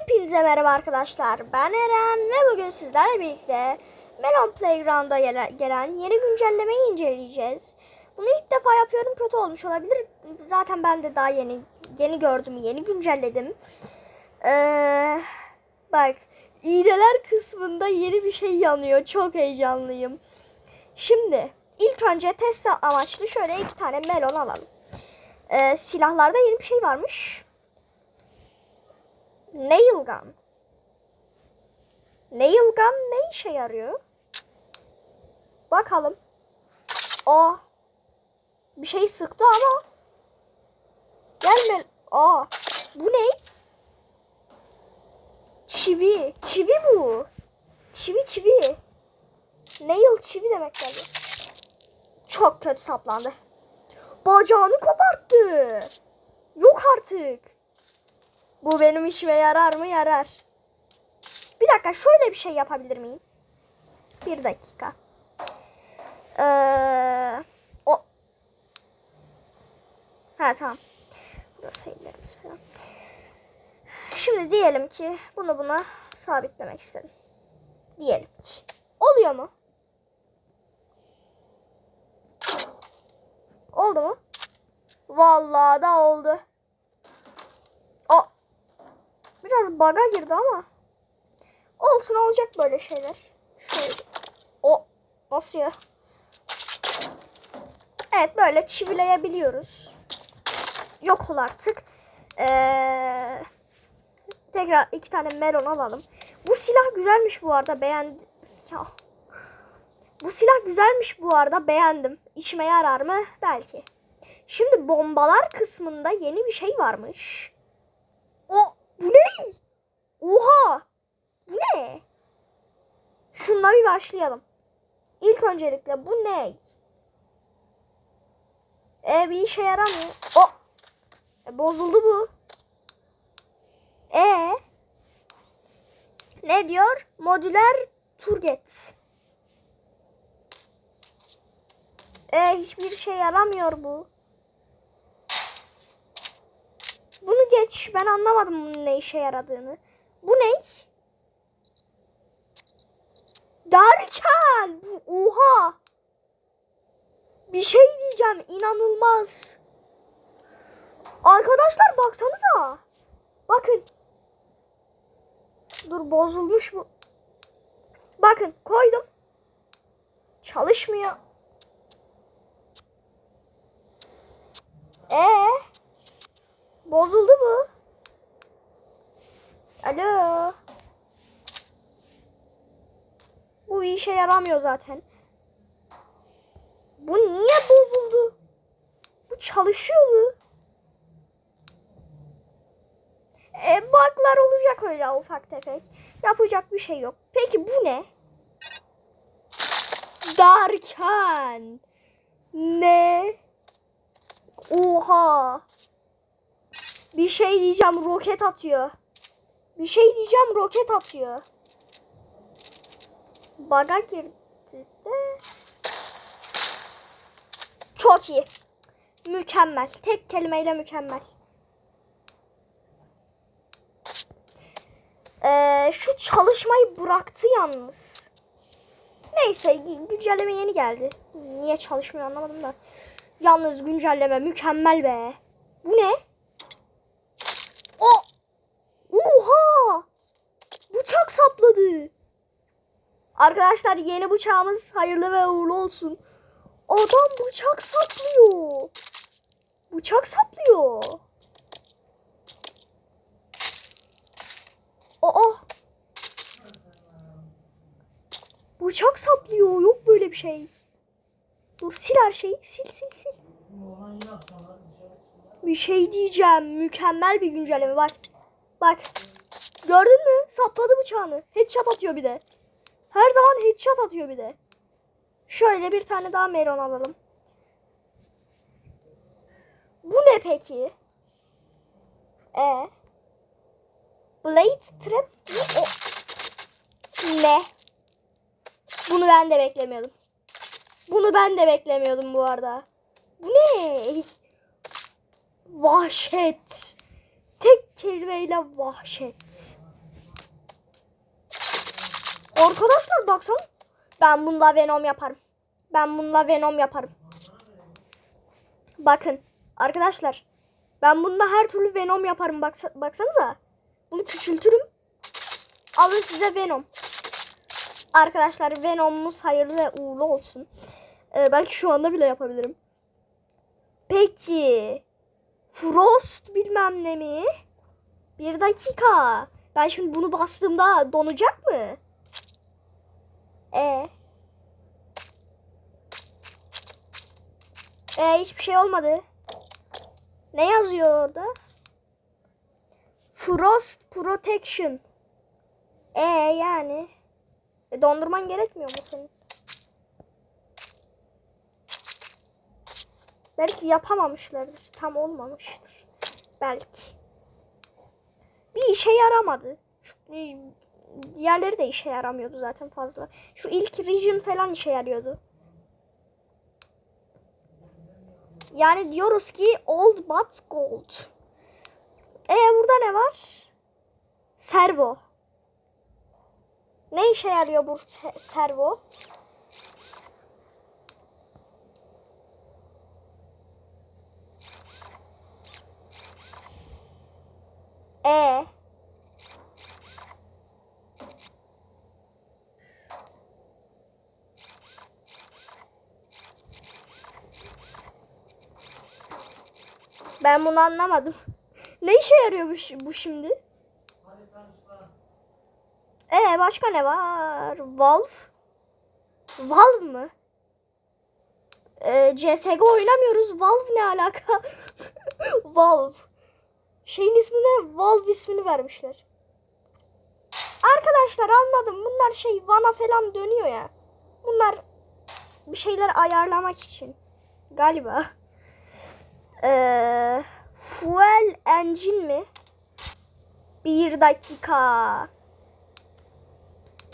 Hepinize merhaba arkadaşlar. Ben Eren ve bugün sizlerle birlikte Melon Playground'a gele- gelen yeni güncellemeyi inceleyeceğiz. Bunu ilk defa yapıyorum. Kötü olmuş olabilir. Zaten ben de daha yeni yeni gördüm, yeni güncelledim. Ee, bak, iğneler kısmında yeni bir şey yanıyor. Çok heyecanlıyım. Şimdi ilk önce test amaçlı şöyle iki tane melon alalım. Ee, silahlarda yeni bir şey varmış. Nail gun. Nail gun ne işe yarıyor? Bakalım. Aa. Bir şey sıktı ama. Gelme. Aa. Bu ne? Çivi. Çivi bu. Çivi çivi. Nail çivi demek geldi. Çok kötü saplandı. Bacağını koparttı. Yok artık. Bu benim işime yarar mı? Yarar. Bir dakika şöyle bir şey yapabilir miyim? Bir dakika. Ee, o. Ha tamam. Burası ellerimiz falan. Şimdi diyelim ki bunu buna sabitlemek istedim. Diyelim ki. Oluyor mu? Oldu mu? Vallahi da oldu. Biraz baga girdi ama olsun olacak böyle şeyler. Şöyle. O nasıl ya? Evet böyle çivileyebiliyoruz. Yok ol artık. Ee, tekrar iki tane melon alalım. Bu silah güzelmiş bu arada beğendim. Ya. Bu silah güzelmiş bu arada beğendim. İşime yarar mı? Belki. Şimdi bombalar kısmında yeni bir şey varmış. O bu ne? Oha! Bu ne? Şununla bir başlayalım. İlk öncelikle bu ne? E bir işe yaramıyor. O e, bozuldu bu. E ne diyor? Modüler turget. E hiçbir şey yaramıyor bu. Geç. Ben anlamadım bunun ne işe yaradığını. Bu ne? Derken bu oha. Bir şey diyeceğim inanılmaz. Arkadaşlar baksanıza. Bakın. Dur bozulmuş bu. Bakın koydum. Çalışmıyor. Ee? Bozuldu bu. Alo. Bu işe yaramıyor zaten. Bu niye bozuldu? Bu çalışıyordu. E, bug'lar olacak öyle ufak tefek. Yapacak bir şey yok. Peki bu ne? Derken. Ne? Oha. Bir şey diyeceğim roket atıyor. Bir şey diyeceğim roket atıyor. Baga girdi de. Çok iyi. Mükemmel. Tek kelimeyle mükemmel. Ee, şu çalışmayı bıraktı yalnız. Neyse gü- güncelleme yeni geldi. Niye çalışmıyor anlamadım da. Yalnız güncelleme mükemmel be. Bu ne? O! Oha! Bıçak sapladı. Arkadaşlar yeni bıçağımız hayırlı ve uğurlu olsun. Adam bıçak saplıyor. Bıçak saplıyor. Aa! Bıçak saplıyor. Yok böyle bir şey. Dur sil her şeyi. Sil sil sil. Bir şey diyeceğim. Mükemmel bir güncelleme. Bak. Bak. Gördün mü? Sapladı bıçağını. Headshot atıyor bir de. Her zaman headshot atıyor bir de. Şöyle bir tane daha melon alalım. Bu ne peki? E. Blade trap? O. Ne? Bunu ben de beklemiyordum. Bunu ben de beklemiyordum bu arada. Bu ne? Vahşet. Tek kelimeyle vahşet. Arkadaşlar baksana. Ben bununla Venom yaparım. Ben bununla Venom yaparım. Bakın arkadaşlar. Ben bunda her türlü Venom yaparım. Baksa, baksanıza. Bunu küçültürüm. Alın size Venom. Arkadaşlar Venom'umuz hayırlı ve uğurlu olsun. Ee, belki şu anda bile yapabilirim. Peki. Frost bilmem ne mi? Bir dakika. Ben şimdi bunu bastığımda donacak mı? E. E hiçbir şey olmadı. Ne yazıyor orada? Frost Protection. E yani. E, dondurman gerekmiyor mu senin? Belki yapamamışlardır. Tam olmamıştır. Belki. Bir işe yaramadı. Şu, e, diğerleri de işe yaramıyordu zaten fazla. Şu ilk region falan işe yarıyordu. Yani diyoruz ki old but gold. E burada ne var? Servo. Ne işe yarıyor bu se- servo? E. Ben bunu anlamadım. ne işe yarıyor bu, bu şimdi? Ee başka ne var? Valve. Valve mı? Ee, CSGO oynamıyoruz. Valve ne alaka? Valve. Şeyin ismine Valve ismini vermişler. Arkadaşlar anladım. Bunlar şey Vana falan dönüyor ya. Bunlar bir şeyler ayarlamak için. Galiba. Ee, fuel engine mi? Bir dakika.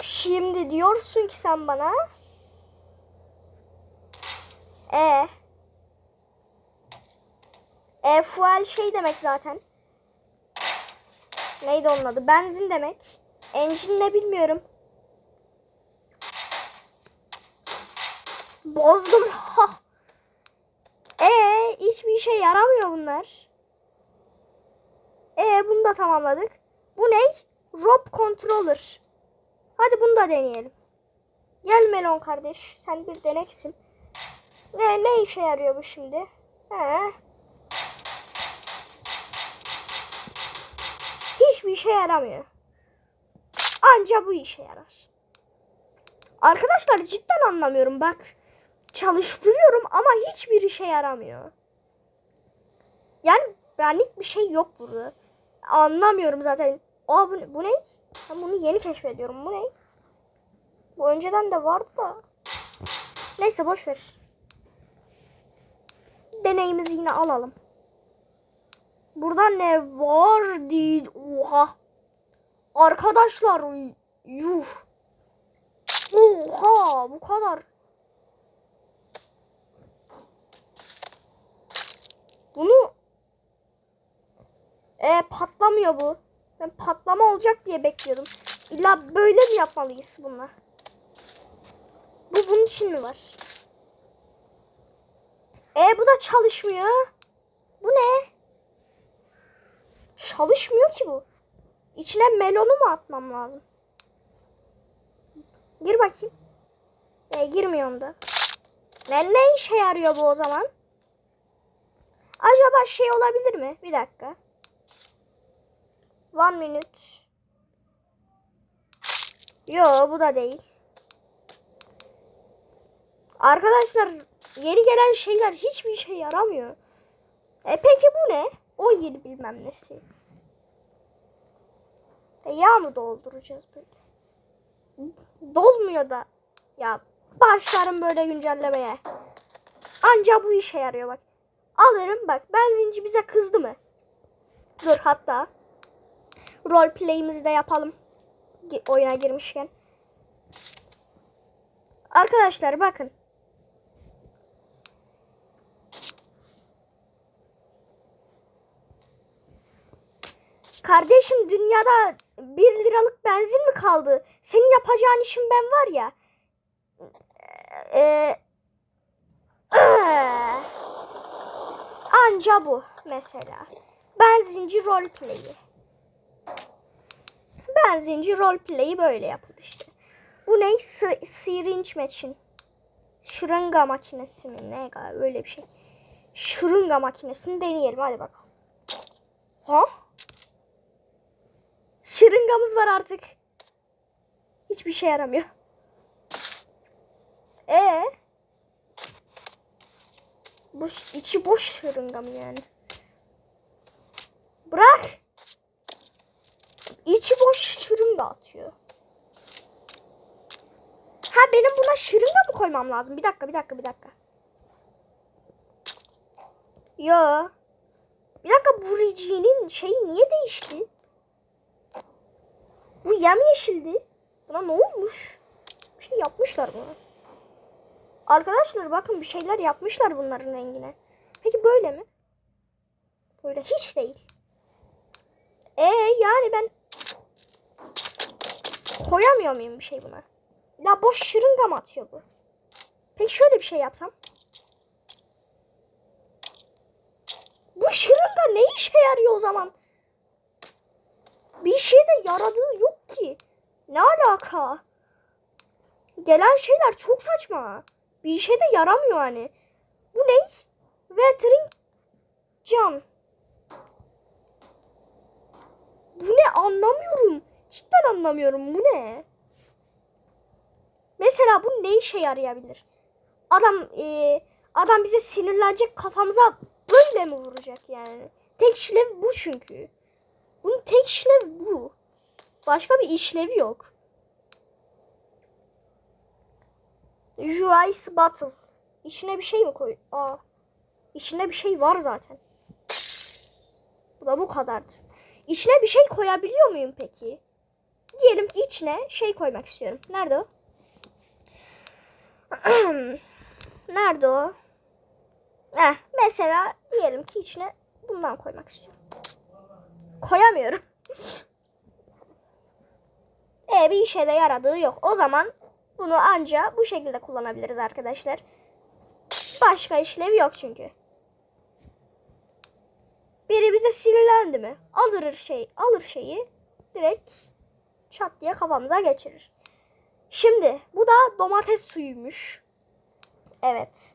Şimdi diyorsun ki sen bana. E. E fuel şey demek zaten. Neydi onun adı? Benzin demek. Engine ne bilmiyorum. Bozdum. Ha. E hiçbir işe yaramıyor bunlar. E bunu da tamamladık. Bu ne? Rob controller. Hadi bunu da deneyelim. Gel Melon kardeş. Sen bir deneksin. Ne, ne işe yarıyor bu şimdi? He. Hiçbir işe yaramıyor. Anca bu işe yarar. Arkadaşlar cidden anlamıyorum bak. Çalıştırıyorum ama hiçbir işe yaramıyor. Yani benlik bir şey yok burada. Anlamıyorum zaten. Aa bu, bu ne? Ben bunu yeni keşfediyorum. Bu ne? Bu önceden de vardı da. Neyse boş ver. Deneyimizi yine alalım. Burada ne var değil. Oha. Arkadaşlar yuh. Oha bu kadar. Bunu e, patlamıyor bu. Ben patlama olacak diye bekliyordum. İlla böyle mi yapmalıyız bununla? Bu bunun için mi var? E bu da çalışmıyor. Bu ne? Çalışmıyor ki bu. İçine melonu mu atmam lazım? Gir bakayım. E girmiyor onda. Ne, ne işe yarıyor bu o zaman? Acaba şey olabilir mi? Bir dakika. One minute. Yo bu da değil. Arkadaşlar yeni gelen şeyler hiçbir işe yaramıyor. E peki bu ne? O yeni bilmem nesi. E, yağ mı dolduracağız böyle? Dolmuyor da. Ya başlarım böyle güncellemeye. Anca bu işe yarıyor bak. Alırım bak benzinci bize kızdı mı? Dur hatta. Role play'imizi de yapalım. Oyuna girmişken. Arkadaşlar bakın. Kardeşim dünyada 1 benzin mi kaldı? Senin yapacağın işin ben var ya. Eee eee, anca bu mesela. Benzinci roleplay'i. Benzinci roleplay'i böyle yapılır işte. Bu ne? Syringe machine. Şırınga makinesi mi? Ne galiba öyle bir şey. Şırınga makinesini deneyelim hadi bakalım. Ha? Şırıngamız var artık. Hiçbir şey yaramıyor. E bu içi boş şırınga mı yani? Bırak. İçi boş şırınga atıyor. Ha benim buna şırınga mı koymam lazım? Bir dakika, bir dakika, bir dakika. Yo. Bir dakika bu Rici'nin şeyi niye değişti? Bu yemyeşildi. Buna ne olmuş? Bir şey yapmışlar buna. Arkadaşlar bakın bir şeyler yapmışlar bunların rengine. Peki böyle mi? Böyle hiç değil. E yani ben koyamıyor muyum bir şey buna? Ya boş şırınga mı atıyor bu? Peki şöyle bir şey yapsam. Bu şırınga ne işe yarıyor o zaman? Bir şey de yaradığı yok ki. Ne alaka? Gelen şeyler çok saçma. Bir işe de yaramıyor hani. Bu ne? Watering can. Bu ne anlamıyorum. Cidden anlamıyorum. Bu ne? Mesela bu ne işe yarayabilir? Adam e, adam bize sinirlenecek kafamıza böyle mi vuracak yani? Tek işlev bu çünkü. Bunun tek işlev bu. Başka bir işlevi yok. Juice Battle. İçine bir şey mi koy? Aa. İçine bir şey var zaten. Bu da bu kadardı. İçine bir şey koyabiliyor muyum peki? Diyelim ki içine şey koymak istiyorum. Nerede o? Nerede o? Eh, mesela diyelim ki içine bundan koymak istiyorum. Koyamıyorum. e bir işe de yaradığı yok. O zaman bunu anca bu şekilde kullanabiliriz arkadaşlar. Başka işlevi yok çünkü. Biri bize sinirlendi mi? Alır şey, alır şeyi direkt çat diye kafamıza geçirir. Şimdi bu da domates suyuymuş. Evet.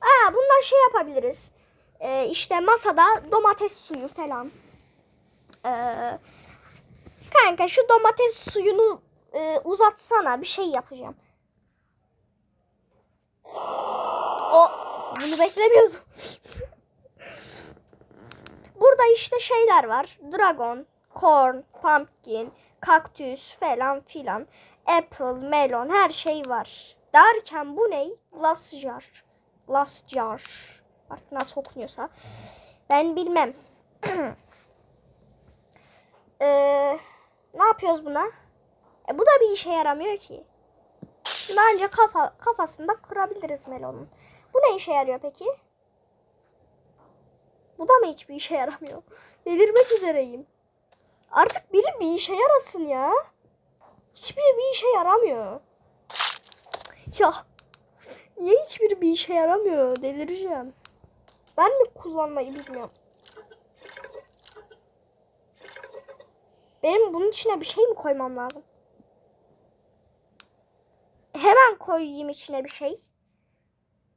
Aa, bundan şey yapabiliriz. Ee, işte masada domates suyu falan. Ee, kanka şu domates suyunu e, uzatsana bir şey yapacağım. O bunu beklemiyordum. Burada işte şeyler var. Dragon, corn, pumpkin, kaktüs falan filan. Apple, melon her şey var. Derken bu ne? Glass jar. Glass jar. Artık nasıl okunuyorsa. Ben bilmem. Ee, ne yapıyoruz buna? E, bu da bir işe yaramıyor ki. Bunu ancak kafa, kafasında kırabiliriz melonun. Bu ne işe yarıyor peki? Bu da mı hiçbir işe yaramıyor? Delirmek üzereyim. Artık biri bir işe yarasın ya. Hiçbiri bir işe yaramıyor. Ya niye hiçbiri bir işe yaramıyor? Delireceğim. Ben mi kullanmayı bilmiyorum. Benim bunun içine bir şey mi koymam lazım? Hemen koyayım içine bir şey.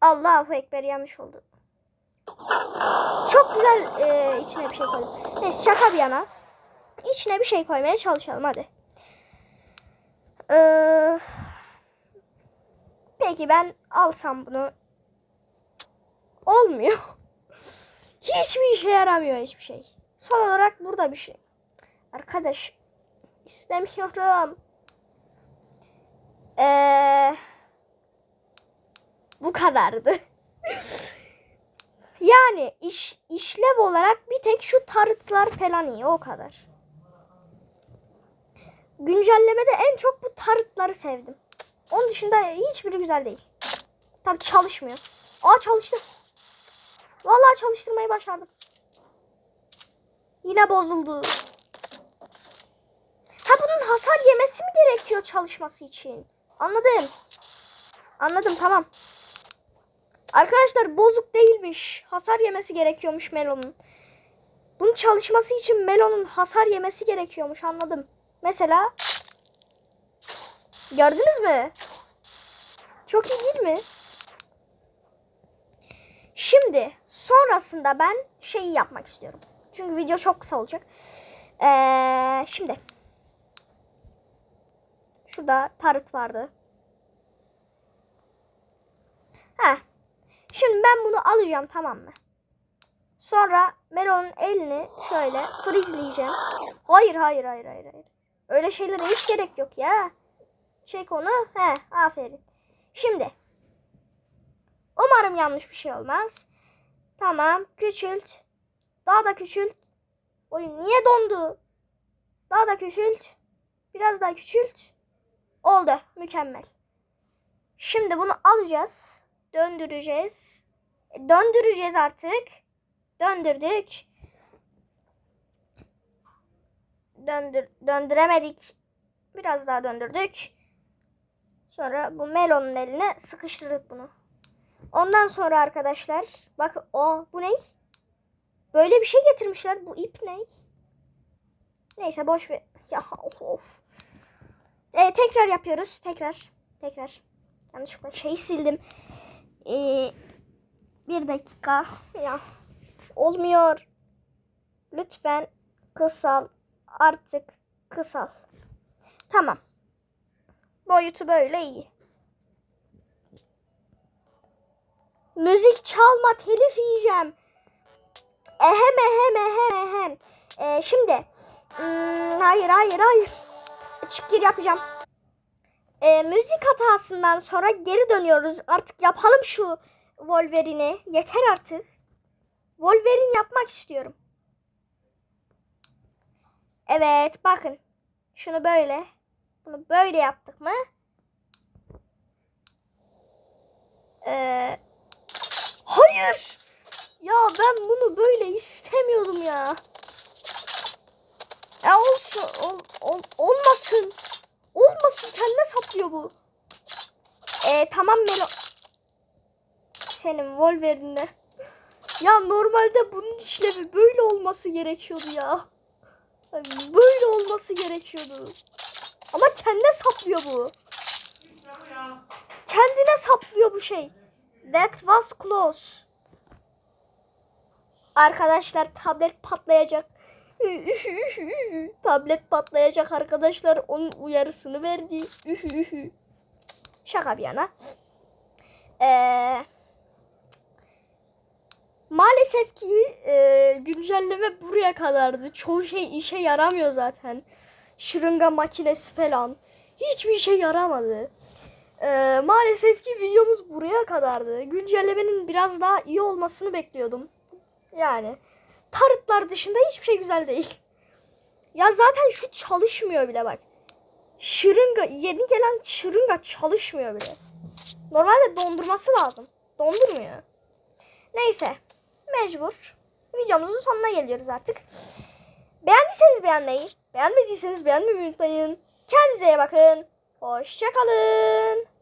Allahu Ekber yanlış oldu. Çok güzel e, içine bir şey koydum. Neyse şaka bir yana. İçine bir şey koymaya çalışalım hadi. Ee, peki ben alsam bunu. Olmuyor. Hiçbir işe yaramıyor hiçbir şey. Son olarak burada bir şey. Arkadaş istemiyorum. Ee, bu kadardı. yani iş, işlev olarak bir tek şu tarıtlar falan iyi o kadar. Güncellemede en çok bu tarıtları sevdim. Onun dışında hiçbiri güzel değil. Tabii çalışmıyor. Aa çalıştı. Vallahi çalıştırmayı başardım. Yine bozuldu. Hasar yemesi mi gerekiyor çalışması için? Anladım. Anladım tamam. Arkadaşlar bozuk değilmiş. Hasar yemesi gerekiyormuş melonun. Bunun çalışması için melonun hasar yemesi gerekiyormuş anladım. Mesela gördünüz mü? Çok iyi değil mi? Şimdi sonrasında ben şeyi yapmak istiyorum. Çünkü video çok kısa olacak. Ee, şimdi şurada tarıt vardı. Heh. Şimdi ben bunu alacağım tamam mı? Sonra Melon'un elini şöyle frizleyeceğim. Hayır hayır hayır hayır hayır. Öyle şeylere hiç gerek yok ya. Çek onu. He aferin. Şimdi. Umarım yanlış bir şey olmaz. Tamam küçült. Daha da küçült. Oyun niye dondu? Daha da küçült. Biraz daha küçült. Oldu. Mükemmel. Şimdi bunu alacağız. Döndüreceğiz. E, Döndüreceğiz artık. Döndürdük. Döndür, döndüremedik. Biraz daha döndürdük. Sonra bu melonun eline sıkıştırdık bunu. Ondan sonra arkadaşlar bak o bu ne? Böyle bir şey getirmişler. Bu ip ne? Neyse boş ver. Ya of of. Ee, tekrar yapıyoruz. Tekrar. Tekrar. Yanlışlıkla şeyi sildim. Ee, bir dakika. Ya olmuyor. Lütfen kısal. Artık kısal. Tamam. Boyutu böyle iyi. Müzik çalma telif yiyeceğim. Ehem ehem ehem ehem. Ee, şimdi. Hmm, hayır hayır hayır. Çık gir yapacağım. Ee, müzik hatasından sonra geri dönüyoruz. Artık yapalım şu Wolverine'i. Yeter artık. Wolverine yapmak istiyorum. Evet bakın. Şunu böyle. Bunu böyle yaptık mı? Ee, hayır. Ya ben bunu böyle istemiyordum ya. Ya olsun. Ol, ol, olmasın. Olmasın. Kendine saplıyor bu. Ee, tamam Melo. Senin Wolverine'le. Ya normalde bunun işlevi böyle olması gerekiyordu ya. Böyle olması gerekiyordu. Ama kendine saplıyor bu. Kendine saplıyor bu şey. That was close. Arkadaşlar tablet patlayacak. tablet patlayacak arkadaşlar. Onun uyarısını verdi. Şaka bir yana. Eee Maalesef ki e, güncelleme buraya kadardı. Çoğu şey işe yaramıyor zaten. Şırınga makinesi falan. Hiçbir işe yaramadı. E, maalesef ki videomuz buraya kadardı. Güncellemenin biraz daha iyi olmasını bekliyordum. Yani tarıtlar dışında hiçbir şey güzel değil. Ya zaten şu çalışmıyor bile bak. Şırınga yeni gelen şırınga çalışmıyor bile. Normalde dondurması lazım. Dondurmuyor. Neyse mecbur. Videomuzun sonuna geliyoruz artık. Beğendiyseniz beğenmeyi, beğenmediyseniz beğenmeyi unutmayın. Kendinize iyi bakın. Hoşçakalın.